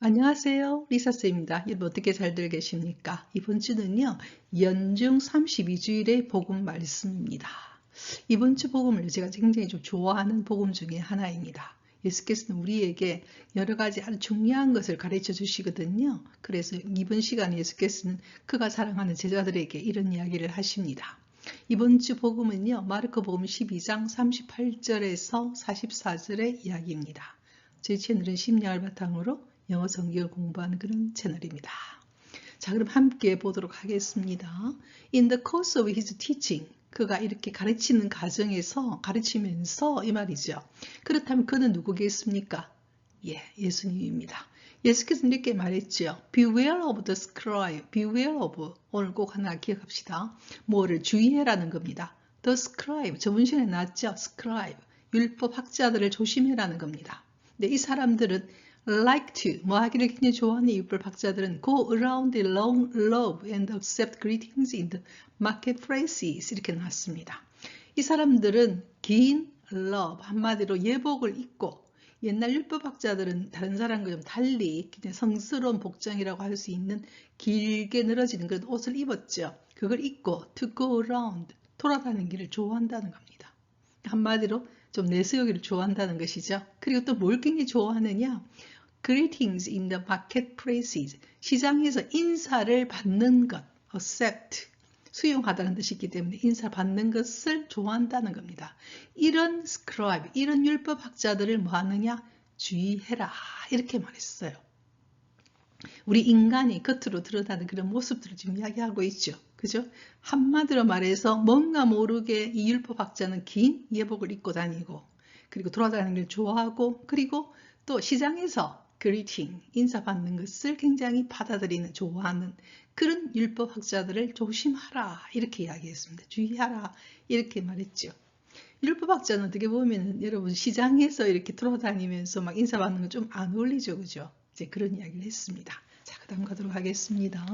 안녕하세요. 리사쌤입니다. 여러분 어떻게 잘들 계십니까? 이번 주는요. 연중 32주일의 복음 말씀입니다. 이번 주 복음을 제가 굉장히 좀 좋아하는 복음 중에 하나입니다. 예수께서는 우리에게 여러 가지 아주 중요한 것을 가르쳐 주시거든요. 그래서 이번 시간에 예수께서는 그가 사랑하는 제자들에게 이런 이야기를 하십니다. 이번 주 복음은요. 마르코 복음 12장 38절에서 44절의 이야기입니다. 저희 채널은 심리학을 바탕으로 영어 성경을 공부하는 그런 채널입니다. 자, 그럼 함께 보도록 하겠습니다. In the course of his teaching, 그가 이렇게 가르치는 과정에서 가르치면서 이 말이죠. 그렇다면 그는 누구겠습니까? 예, 예수님입니다. 예수께서 이렇게 말했죠. Beware of the scribe. Beware of. 오늘 꼭 하나 기억합시다. 뭐를 주의해라는 겁니다. The scribe. 저번 시간에 나왔죠. scribe. 율법 학자들을 조심해라는 겁니다. 근데 이 사람들은 like to 뭐 하기를 굉장히 좋아하는 율법 학자들은 go around the long love and accept greetings in the marketplaces 이렇게 나왔습니다. 이 사람들은 긴 love 한마디로 예복을 입고 옛날 율법 학자들은 다른 사람과 좀 달리 그냥 성스러운 복장이라고 할 수 있는 길게 늘어지는 그런 옷을 입었죠. 그걸 입고 to go around 돌아다니는 길을 좋아한다는 겁니다. 한마디로 좀 내세우기를 좋아한다는 것이죠. 그리고 또 뭘 굉장히 좋아하느냐? Greetings in the marketplaces. 시장에서 인사를 받는 것, accept. 수용하다는 뜻이 있기 때문에 인사 받는 것을 좋아한다는 겁니다. 이런 스크라이브, 이런 율법 학자들을 뭐 하느냐? 주의해라. 이렇게 말했어요. 우리 인간이 겉으로 드러나는 그런 모습들을 지금 이야기하고 있죠. 그죠? 한마디로 말해서 뭔가 모르게 이 율법 학자는 긴 예복을 입고 다니고 그리고 돌아다니는 걸 좋아하고 그리고 또 시장에서 그리팅, 인사받는 것을 굉장히 받아들이는, 좋아하는 그런 율법학자들을 조심하라 이렇게 이야기했습니다. 주의하라 이렇게 말했죠. 율법학자는 어떻게 보면 여러분 시장에서 이렇게 돌아다니면서 막 인사받는 건좀안 어울리죠. 그죠? 이제 그런 이야기를 했습니다. 자, 그 다음 가도록 하겠습니다.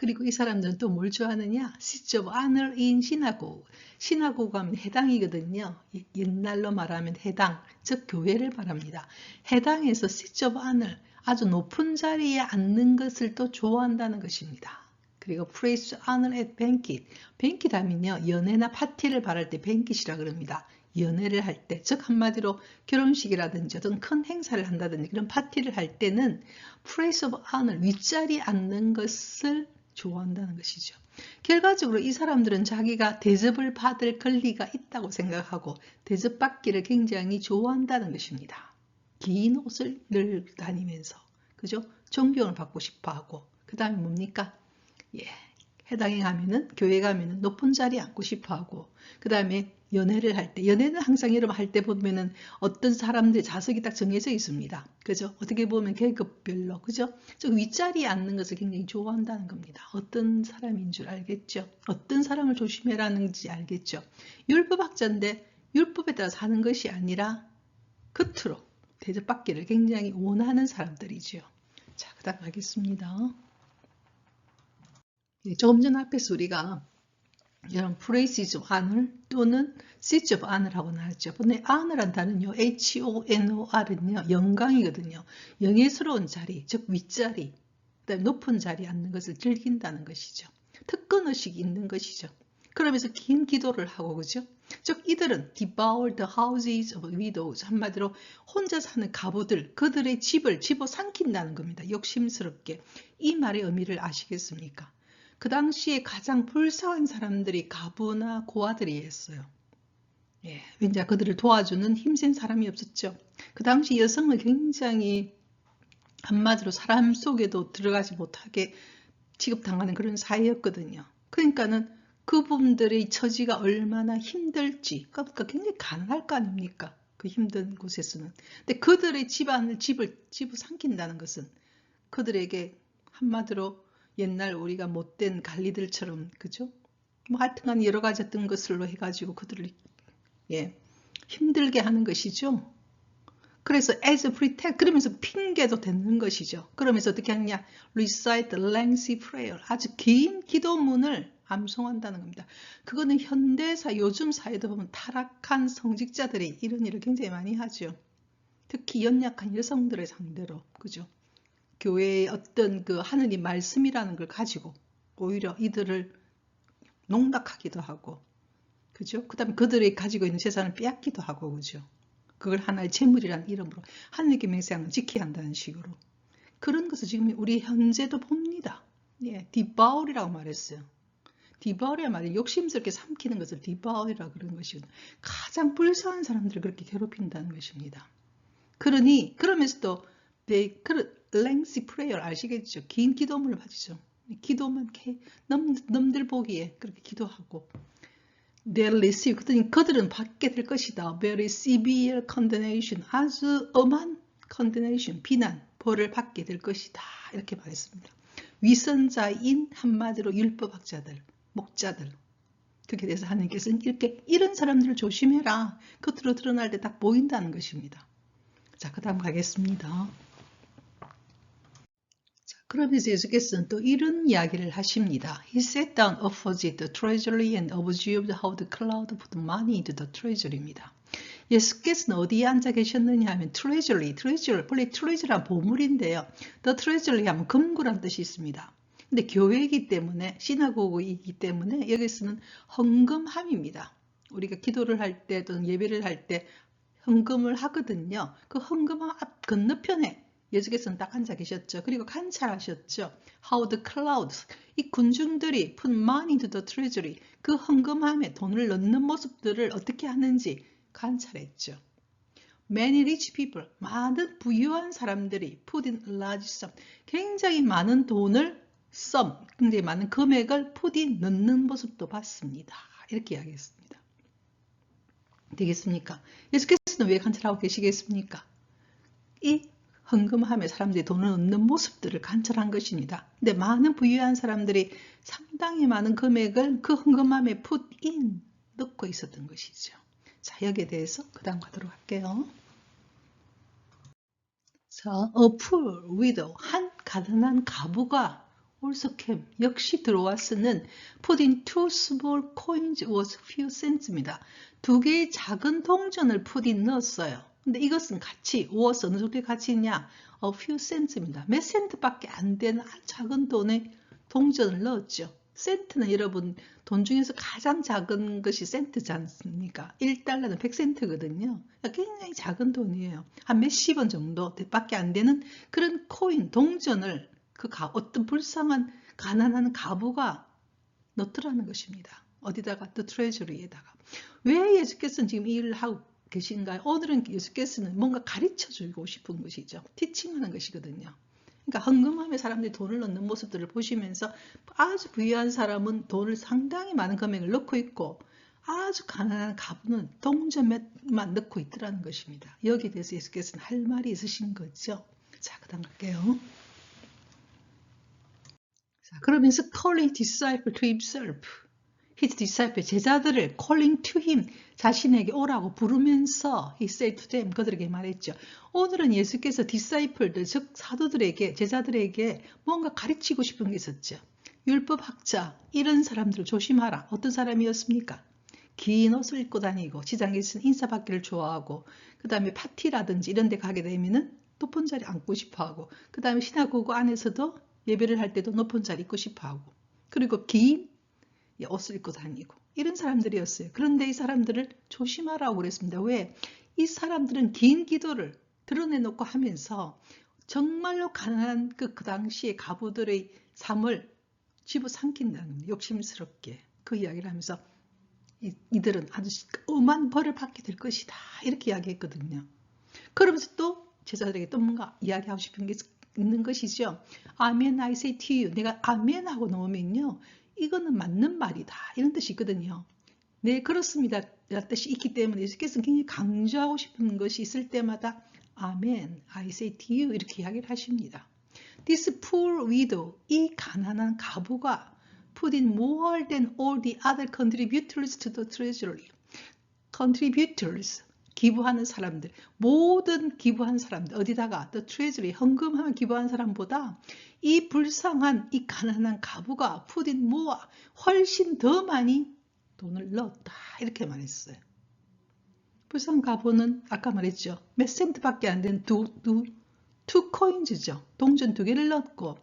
그리고 이 사람들은 또 뭘 좋아하느냐? 시접 안을 인 시나고 시나고 하면 해당이거든요. 옛날로 말하면 해당, 즉 교회를 말합니다. 해당에서 시접 안을 아주 높은 자리에 앉는 것을 또 좋아한다는 것입니다. 그리고 프레이스 안을 at banquet. banquet 하면요. 연애나 파티를 바랄 때 banquet이라 그럽니다. 연애를 할 때, 즉 한마디로 결혼식이라든지 어떤 큰 행사를 한다든지 그런 파티를 할 때는 프레이스 오브 안을 윗자리에 앉는 것을 좋아한다는 것이죠. 결과적으로 이 사람들은 자기가 대접을 받을 권리가 있다고 생각하고 대접받기를 굉장히 좋아한다는 것입니다. 긴 옷을 늘 다니면서 그죠? 존경을 받고 싶어 하고 그 다음에 뭡니까? 예, 해당에 가면은 교회 가면은 높은 자리에 앉고 싶어 하고 그 다음에 연애를 할 때, 연애는 항상 여러분 할 때 보면은 어떤 사람들 자석이 딱 정해져 있습니다. 그죠? 어떻게 보면 계급별로, 그죠? 저 윗자리에 앉는 것을 굉장히 좋아한다는 겁니다. 어떤 사람인 줄 알겠죠? 어떤 사람을 조심해라는지 알겠죠? 율법학자인데 율법에 따라 사는 것이 아니라 끝으로 대접받기를 굉장히 원하는 사람들이죠. 자, 그 다음 가겠습니다. 예, 조금 전 앞에서 우리가 여러분 프레이시즈 안을 또는 시즈 안을 하고 나왔죠. 근데 안을한 단어는요. H-O-N-O-R은요. 영광이거든요. 영예스러운 자리, 즉 윗자리, 그다음에 높은 자리에 앉는 것을 즐긴다는 것이죠. 특권의식이 있는 것이죠. 그러면서 긴 기도를 하고 그죠? 즉 이들은 devour the houses of widows 한마디로 혼자 사는 가부들 그들의 집을 집어삼킨다는 겁니다. 욕심스럽게 이 말의 의미를 아시겠습니까? 그 당시에 가장 불쌍한 사람들이 가부나 고아들이었어요. 예, 왠지 그들을 도와주는 힘센 사람이 없었죠. 그 당시 여성을 굉장히 한마디로 사람 속에도 들어가지 못하게 취급당하는 그런 사회였거든요. 그러니까는 그분들의 처지가 얼마나 힘들지, 그러니까 굉장히 가난할 거 아닙니까? 그 힘든 곳에서는. 근데 그들의 집안을 집을 집을 삼킨다는 것은 그들에게 한마디로 옛날 우리가 못된 관리들처럼 그죠? 뭐 하여튼간 여러 가지 어떤 것을로 해가지고 그들을 예, 힘들게 하는 것이죠. 그래서 as a pretext 그러면서 핑계도 되는 것이죠. 그러면서 어떻게 하느냐? recite lengthy prayer 아주 긴 기도문을 암송한다는 겁니다. 그거는 현대사 요즘 사회도 보면 타락한 성직자들이 이런 일을 굉장히 많이 하죠. 특히 연약한 여성들을 상대로 그죠? 교회의 어떤 그 하느님 말씀이라는 걸 가지고 오히려 이들을 농락하기도 하고 그죠? 그 다음에 그들이 가지고 있는 재산을 빼앗기도 하고 그죠? 그걸 하나의 재물이라는 이름으로 하느님께 맹세하는 지켜야 한다는 식으로 그런 것을 지금 우리 현재도 봅니다. 예, 디바울이라고 말했어요. 디바울이란 말이 욕심스럽게 삼키는 것을 디바울이라고 그런 것이거든요. 가장 불쌍한 사람들을 그렇게 괴롭힌다는 것입니다. 그러니 그러면서도 they lengthy prayer 아시겠죠? 긴 기도문을 가지죠. 기도만 남, 남들 보기에 그렇게 기도하고 they'll receive 그들은, 그들은 받게 될 것이다. very severe condemnation 아주 엄한 condemnation 비난 벌을 받게 될 것이다. 이렇게 말했습니다. 위선자인 한마디로 율법학자들 목자들 그렇게 돼서 하나님께서는 이렇게 이런 사람들을 조심해라. 겉으로 드러날 때 딱 보인다는 것입니다. 자, 그 다음 가겠습니다. 자, 그러면서 예수께서는 또 이런 이야기를 하십니다. He sat down opposite the treasury and observed how the cloud put money into the treasury입니다. 예수께서는 어디에 앉아 계셨느냐 하면 트레저리, 트레저리, 원래 트레저리란 보물인데요. The treasury 하면 금고란 뜻이 있습니다. 근데 교회이기 때문에 시나고그이기 때문에 여기서는 헌금함입니다. 우리가 기도를 할 때 또는 예배를 할 때 헌금을 하거든요. 그 헌금함 앞 건너편에 예수께서는 딱 앉아 계셨죠. 그리고 관찰하셨죠. How the clouds, 이 군중들이 put money to the treasury, 그 헌금함에 돈을 넣는 모습들을 어떻게 하는지 관찰했죠. Many rich people, 많은 부유한 사람들이 put in large sum, 굉장히 많은 돈을 sum, 굉장히 많은 금액을 푸디 넣는 모습도 봤습니다. 이렇게 이야기했습니다. 되겠습니까? 예수께서는 왜 관찰하고 계시겠습니까? 이 헌금함에 사람들이 돈을 넣는 모습들을 관찰한 것입니다. 근데 많은 부유한 사람들이 상당히 많은 금액을 그 헌금함에 in 넣고 있었던 것이죠. 자, 여기에 대해서 그 다음 가도록 할게요. 자, poor widow, 한 가난한 가부가 came, 역시 들어왔으는 put in two small coins was few cents입니다. 두 개의 작은 동전을 put in 넣었어요. 근데 이것은 같이 was 어느 정도의 가치 있냐? a few cents입니다. 몇 센트밖에 안 되는 아주 작은 돈에 동전을 넣었죠. 센트는 여러분 돈 중에서 가장 작은 것이 센트지 않습니까? 1달러는 100센트거든요. 굉장히 작은 돈이에요. 한 몇십 원 정도 밖에 안 되는 그런 코인, 동전을 그 가, 어떤 불쌍한 가난한 가부가 넣더라는 것입니다. 어디다가? The treasury에다가. 왜 예수께서는 지금 이 일을 하고 계신가요? 오늘은 예수께서는 뭔가 가르쳐 주고 싶은 것이죠. 티칭하는 것이거든요. 그러니까 헌금함에 사람들이 돈을 넣는 모습들을 보시면서 아주 부유한 사람은 돈을 상당히 많은 금액을 넣고 있고 아주 가난한 가부는 동전 몇만 넣고 있더라는 것입니다. 여기에 대해서 예수께서는 할 말이 있으신 거죠. 자, 그 다음 갈게요. 자, 그러면서 calling disciple to himself. His disciple 제자들을 calling to him 자신에게 오라고 부르면서 he said to them 그들에게 말했죠. 오늘은 예수께서 disciple들 즉 사도들에게 제자들에게 뭔가 가르치고 싶은 게 있었죠. 율법 학자 이런 사람들을 조심하라. 어떤 사람이었습니까? 긴 옷을 입고 다니고 시장에서 인사받기를 좋아하고 그 다음에 파티라든지 이런 데 가게 되면은 높은 자리 앉고 싶어 하고 그 다음에 시나고그 안에서도 예배를 할 때도 높은 자리 있고 싶어 하고 그리고 긴 옷을 입고 다니고 이런 사람들이었어요. 그런데 이 사람들을 조심하라고 그랬습니다. 왜? 이 사람들은 긴 기도를 드러내놓고 하면서 정말로 가난한 그, 그 당시의 가부들의 삶을 집어삼킨다는 욕심스럽게 그 이야기를 하면서 이, 이들은 아주 엄한 벌을 받게 될 것이다 이렇게 이야기했거든요. 그러면서 또 제자들에게 또 뭔가 이야기하고 싶은 게 있는 것이죠. 아멘 I say to you. 내가 아멘 하고 놓으면요. 이거는 맞는 말이다. 이런 뜻이 있거든요. 네, 그렇습니다. 이런 뜻이 있기 때문에 예수께서는 굉장히 강조하고 싶은 것이 있을 때마다 아멘, I say to you 이렇게 이야기를 하십니다. This poor widow, 이 가난한 가부가 put in more than all the other contributors to the treasury. contributors, 기부하는 사람들, 모든 기부한 사람들, 어디다가 the treasury, 헌금하면 기부한 사람보다 이 불쌍한 이 가난한 가부가 푸딘 모아 훨씬 더 많이 돈을 넣었다. 이렇게 말했어요. 불쌍한 가보는 아까 말했죠. 몇 센트밖에 안 되는 두, 두, 투 코인즈죠. 동전 두 개를 넣었고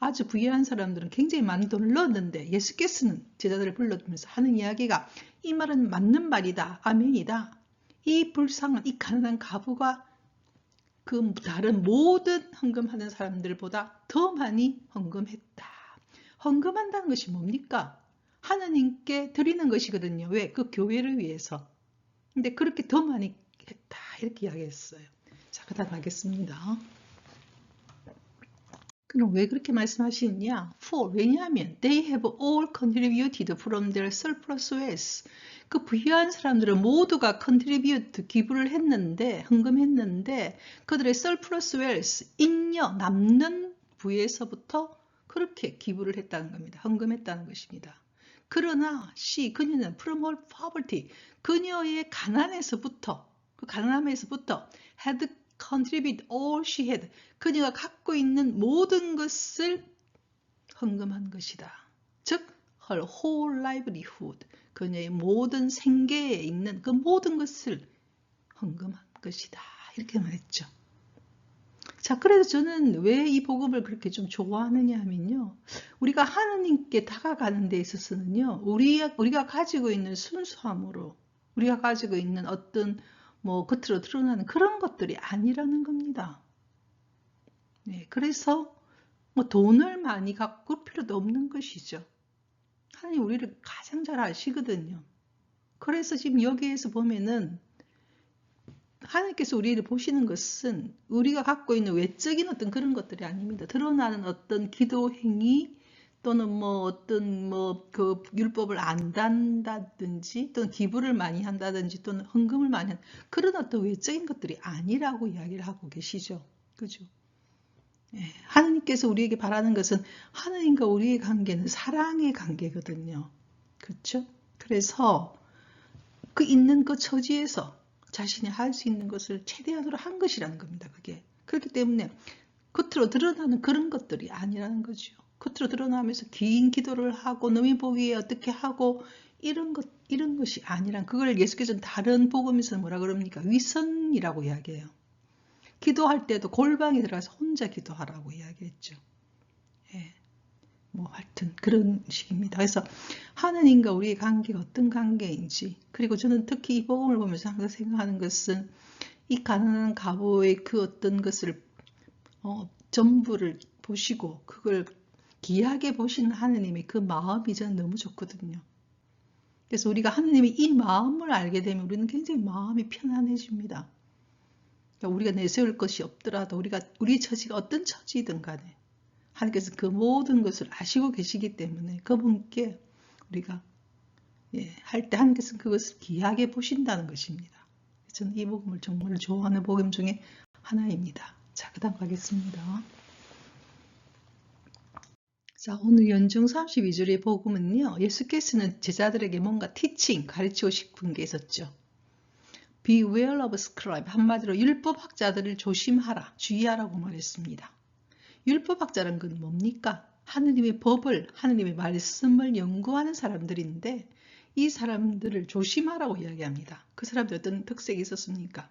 아주 부유한 사람들은 굉장히 많은 돈을 넣었는데 예수께서는 제자들을 불러주면서 하는 이야기가 이 말은 맞는 말이다. 아멘이다. 이 불쌍한 이 가난한 가부가 그 다른 모든 헌금하는 사람들보다 더 많이 헌금했다. 헌금한다는 것이 뭡니까? 하나님께 드리는 것이거든요. 왜? 그 교회를 위해서. 근데 그렇게 더 많이 했다. 이렇게 이야기했어요. 자, 그 다음 하겠습니다. 그럼 왜 그렇게 말씀하시느냐? For 왜냐하면 they have all contributed from their surplus wealth. 그 부유한 사람들은 모두가 contribute 기부를 했는데 헌금했는데 그들의 surplus wealth 잉여 남는 부에서부터 그렇게 기부를 했다는 겁니다. 헌금했다는 것입니다. 그러나 she 그녀는 from her poverty 그녀의 가난에서부터 그 가난함에서부터 had contribute all she had 그녀가 갖고 있는 모든 것을 헌금한 것이다. 즉 her whole livelihood 그녀의 모든 생계에 있는 그 모든 것을 헌금한 것이다. 이렇게 말했죠. 자, 그래서 저는 왜 이 복음을 그렇게 좀 좋아하느냐 하면요. 우리가 하느님께 다가가는 데 있어서는요. 우리, 우리가 가지고 있는 순수함으로 우리가 가지고 있는 어떤 뭐 겉으로 드러나는 그런 것들이 아니라는 겁니다. 네, 그래서 뭐 돈을 많이 갖고 필요도 없는 것이죠. 하나님 우리를 가장 잘 아시거든요. 그래서 지금 여기에서 보면은 하나님께서 우리를 보시는 것은 우리가 갖고 있는 외적인 어떤 그런 것들이 아닙니다. 드러나는 어떤 기도 행위 또는 뭐 어떤 뭐 그 율법을 안단다든지 또는 기부를 많이 한다든지 또는 헌금을 많이 한 그런 어떤 외적인 것들이 아니라고 이야기를 하고 계시죠. 그죠? 예, 하나님께서 우리에게 바라는 것은 하나님과 우리의 관계는 사랑의 관계거든요. 그렇죠? 그래서 그 있는 그 처지에서 자신이 할 수 있는 것을 최대한으로 한 것이라는 겁니다. 그게. 그렇기 때문에 겉으로 드러나는 그런 것들이 아니라는 거죠. 겉으로 드러나면서 긴 기도를 하고 너희 보기에 어떻게 하고 이런 것 이런 것이 아니란 그걸 예수께서는 다른 복음에서 뭐라 그럽니까? 위선이라고 이야기해요. 기도할 때도 골방에 들어가서 혼자 기도하라고 이야기했죠. 예. 뭐 하여튼 그런 식입니다. 그래서 하느님과 우리의 관계가 어떤 관계인지 그리고 저는 특히 이 복음을 보면서 항상 생각하는 것은 이 가난한 가부의 그 어떤 것을 어, 전부를 보시고 그걸 귀하게 보시는 하느님의 그 마음이 저는 너무 좋거든요. 그래서 우리가 하느님의 이 마음을 알게 되면 우리는 굉장히 마음이 편안해집니다. 그러니까 우리가 내세울 것이 없더라도 우리가 우리 처지가 어떤 처지든 간에 하나님께서 그 모든 것을 아시고 계시기 때문에 그분께 우리가 예, 할 때 하나님께서 그것을 귀하게 보신다는 것입니다. 저는 이 복음을 정말 좋아하는 복음 중에 하나입니다. 자, 그 다음 가겠습니다. 자, 오늘 연중 32절의 복음은요. 예수께서는 제자들에게 뭔가 티칭, 가르치고 싶은 게 있었죠. Beware of scribe, 한마디로 율법학자들을 조심하라, 주의하라고 말했습니다. 율법학자란 건 뭡니까? 하느님의 법을, 하느님의 말씀을 연구하는 사람들인데 이 사람들을 조심하라고 이야기합니다. 그 사람들 어떤 특색이 있었습니까?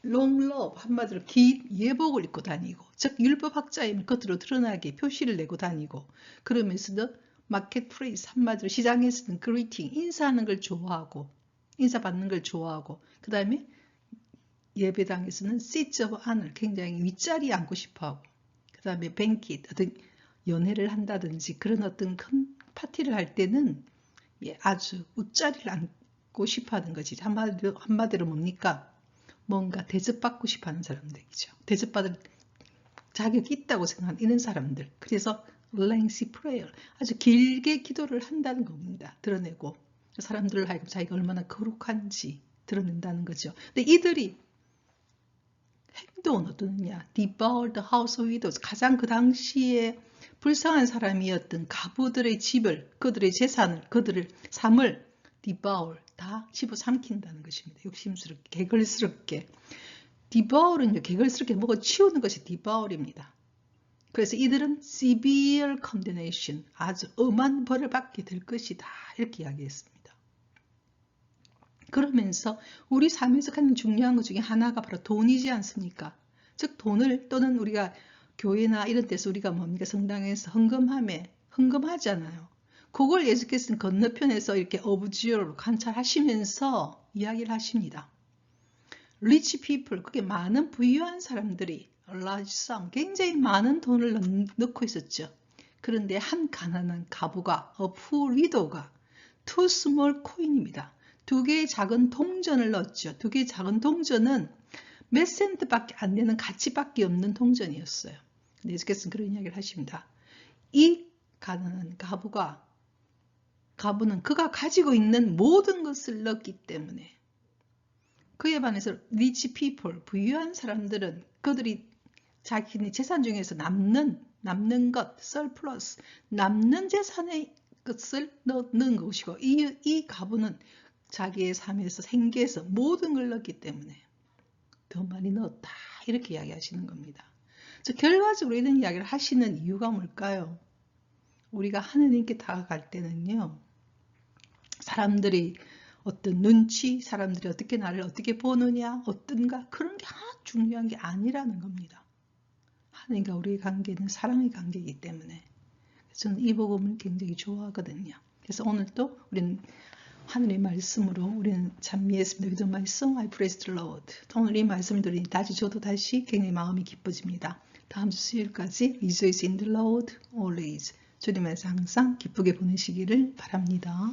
롱럽 한마디로 긴 예복을 입고 다니고 즉 율법학자임을 겉으로 드러나게 표시를 내고 다니고 그러면서도 마켓 프레이스 한마디로 시장에서는 그리팅 인사하는 걸 좋아하고 인사받는 걸 좋아하고 그 다음에 예배당에서는 오브 안을 굉장히 윗자리에 앉고 싶어하고 그 다음에 뱅킷 어떤 연애를 한다든지 그런 어떤 큰 파티를 할 때는 예, 아주 웃자리를 앉고 싶어하는 거지. 한마디로, 한마디로 뭡니까? 뭔가 대접받고 싶어하는 사람들이죠. 대접받을 자격이 있다고 생각하는 이런 사람들. 그래서 lengthy prayer 아주 길게 기도를 한다는 겁니다. 드러내고 사람들을 하여금 자기가 얼마나 거룩한지 드러낸다는 거죠 근데 이들이 행동은 어떠느냐? devour the house widows. 가장 그 당시에 불쌍한 사람이었던 가부들의 집을, 그들의 재산을, 그들의 삶을 devour, 다 집어삼킨다는 것입니다. 욕심스럽게, 개걸스럽게. devour은요, 개걸스럽게 먹어 치우는 것이 devour입니다. 그래서 이들은 severe condemnation, 아주 엄한 벌을 받게 될 것이다. 이렇게 이야기했습니다. 그러면서 우리 삶에서 가장 중요한 것 중에 하나가 바로 돈이지 않습니까? 즉 돈을 또는 우리가 교회나 이런 데서 우리가 뭡니까 성당에서 헌금함에 헌금하잖아요. 그걸 예수께서는 건너편에서 이렇게 어부지어로 관찰하시면서 이야기를 하십니다. rich people, 그게 많은 부유한 사람들이 large sum, 굉장히 많은 돈을 넣고 있었죠. 그런데 한 가난한 가부가 a poor widow가 two small coin입니다. 두 개의 작은 동전을 넣었죠. 두 개의 작은 동전은 몇 센트밖에 안 되는 가치밖에 없는 동전이었어요. 근데 예수께서는 그런 이야기를 하십니다. 이 가난한 가부가 가부는 그가 가지고 있는 모든 것을 넣었기 때문에 그에 반해서 rich people, 부유한 사람들은 그들이 자기네 재산 중에서 남는 남는 것, surplus, 남는 재산의 것을 넣는 것이고 이, 이 가부는 자기의 삶에서 생계에서 모든 걸 넣었기 때문에 더 많이 넣었다 이렇게 이야기하시는 겁니다. 즉 결과적으로 이런 이야기를 하시는 이유가 뭘까요? 우리가 하느님께 다가갈 때는요 사람들이 어떤 눈치, 사람들이 어떻게 나를 어떻게 보느냐, 어떤가 그런 게 하나 중요한 게 아니라는 겁니다. 하나님과 우리의 관계는 사랑의 관계이기 때문에 저는 이 복음을 굉장히 좋아하거든요. 그래서 오늘 또 우리는 하늘의 말씀으로 우리는 찬미했습니다. 그래서 말씀 I praise the Lord. 오늘 이 말씀을 들으니 다시 저도 다시 굉장히 마음이 기뻐집니다. 다음 주 수요일까지 Rejoice in the Lord always. 주님에서 항상 기쁘게 보내시기를 바랍니다.